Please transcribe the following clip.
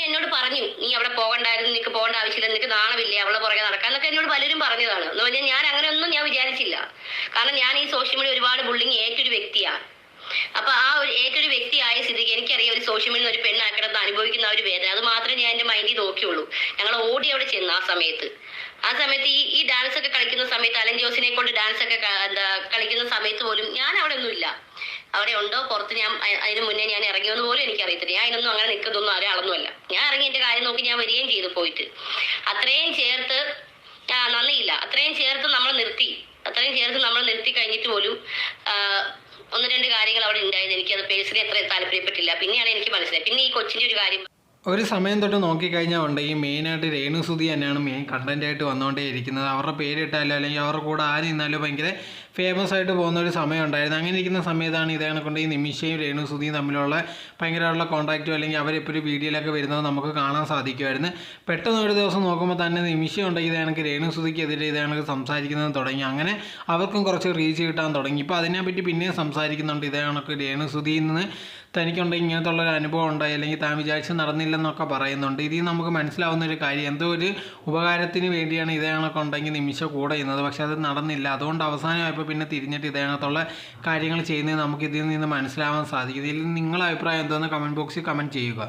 എന്നോട് പറഞ്ഞു നീ അവിടെ പോകണ്ടായിരുന്നു നിനക്ക് പോകേണ്ട ആവശ്യമില്ല നിനക്ക് നാണമില്ലേ അവളെ പുറകെ നടക്കാൻ എന്നൊക്കെ എന്നോട് പലരും പറഞ്ഞതാണ്. എന്ന് പറഞ്ഞാൽ ഞാൻ അങ്ങനെ ഒന്നും ഞാൻ വിചാരിച്ചില്ല. കാരണം ഞാൻ ഈ സോഷ്യൽ മീഡിയ ഒരുപാട് ബുള്ളിങ് ഏറ്റൊരു വ്യക്തിയാണ് അപ്പൊ ആ ഒരു ഏറ്റൊരു വ്യക്തിയായ സ്ഥിതിക്ക് എനിക്കറിയാം ഒരു സോഷ്യൽ മീഡിയ ഒരു പെണ്ണാക്കിടന്ന് അനുഭവിക്കുന്ന ഒരു വേദന. അത് മാത്രമേ ഞാൻ എന്റെ മൈൻഡിൽ നോക്കിയുള്ളൂ. ഞങ്ങൾ ഓടി അവിടെ ചെന്ന് ആ സമയത്ത്. ആ സമയത്ത് ഈ ഈ ഡാൻസ് ഒക്കെ കളിക്കുന്ന സമയത്ത് അലൻ ജോസിനെ കൊണ്ട് ഡാൻസ് ഒക്കെ എന്താ കളിക്കുന്ന സമയത്ത് പോലും ഞാൻ അവിടെ ഒന്നുമില്ല. അവിടെ ഉണ്ടോ പുറത്ത് ഞാൻ അതിന് മുന്നേ ഞാൻ ഇറങ്ങിയെന്ന് പോലും എനിക്ക് അറിയത്തില്ല ഞാൻ അതിനൊന്നും അങ്ങനെ നിൽക്കുന്നൊന്നും ഒരാളൊന്നുമല്ല ഞാൻ ഇറങ്ങി എന്റെ കാര്യം നോക്കി ഞാൻ വരികയും ചെയ്തു പോയിട്ട്. അത്രയും ചേർത്ത് ആ, നന്ദിയില്ല. അത്രയും ചേർത്ത് നമ്മൾ നിർത്തി. അത്രയും ചേർത്ത് നമ്മൾ നിർത്തി കഴിഞ്ഞിട്ട് പോലും ഒന്ന് രണ്ട് കാര്യങ്ങൾ അവിടെ ഉണ്ടായത് എനിക്ക് അത് പേഴ്സണലി അത്ര താല്പര്യപ്പെട്ടില്ല. പിന്നെയാണ് എനിക്ക് മനസ്സിലായത്. പിന്നെ ഈ കൊച്ചിന്റെ ഒരു കാര്യം ഒരു സമയം തൊട്ട് നോക്കിക്കഴിഞ്ഞാൽ ഉണ്ട് ഈ മെയിനായിട്ട് രേണുസുതി തന്നെയാണ് മെയിൻ കണ്ടന്റായിട്ട് വന്നുകൊണ്ടേ ഇരിക്കുന്നത് അവരുടെ പേരിട്ടാലോ അല്ലെങ്കിൽ അവരുടെ കൂടെ ആര് നിന്നാലോ ഭയങ്കര ഫേമസ് ആയിട്ട് പോകുന്ന ഒരു സമയം ഉണ്ടായിരുന്നു. അങ്ങനെ ഇരിക്കുന്ന സമയത്താണ് ഇതേ കൊണ്ട് ഈ നിമിഷയും രേണുസുതിയും തമ്മിലുള്ള ഭയങ്കരമായിട്ടുള്ള കോൺടാക്റ്റോ അല്ലെങ്കിൽ അവരിപ്പോൾ ഒരു വീഡിയോയിലൊക്കെ വരുന്നത് നമുക്ക് കാണാൻ സാധിക്കുമായിരുന്നു. പെട്ടെന്ന് ഒരു ദിവസം നോക്കുമ്പോൾ തന്നെ നിമിഷം ഉണ്ടെങ്കിൽ ഇതേ രേണുസുതിക്കെതിരെ ഇതേ കണക്ക് സംസാരിക്കുന്നത് തുടങ്ങി. അങ്ങനെ അവർക്കും കുറച്ച് റീച്ച് കിട്ടാൻ തുടങ്ങി. ഇപ്പോൾ അതിനെപ്പറ്റി പിന്നെയും സംസാരിക്കുന്നുണ്ട് ഇതേ കണക്ക് രേണുസുതിയിൽ നിന്ന്. തനിക്കുണ്ടെങ്കിൽ ഇങ്ങനത്തെ ഉള്ളൊരു അനുഭവം ഉണ്ടായി അല്ലെങ്കിൽ താൻ വിചാരിച്ച് നടന്നില്ലെന്നൊക്കെ പറയുന്നുണ്ട്. ഇതിൽ നമുക്ക് മനസ്സിലാവുന്ന ഒരു കാര്യം എന്തോ ഒരു ഉപകാരത്തിന് വേണ്ടിയാണ് ഇതേ ഉണ്ടെങ്കിൽ നിമിഷം കൂടെ ചെയ്യുന്നത് പക്ഷേ അത് നടന്നില്ല. അതുകൊണ്ട് അവസാനമായപ്പോൾ പിന്നെ തിരിഞ്ഞിട്ട് ഇതേ കണക്കുള്ള കാര്യങ്ങൾ ചെയ്യുന്നത് നമുക്ക് ഇതിൽ നിന്ന് മനസ്സിലാവാൻ സാധിക്കും. ഇതിൽ നിങ്ങളുടെ അഭിപ്രായം എന്തോന്ന് കമന്റ് ബോക്സിൽ കമന്റ് ചെയ്യുക.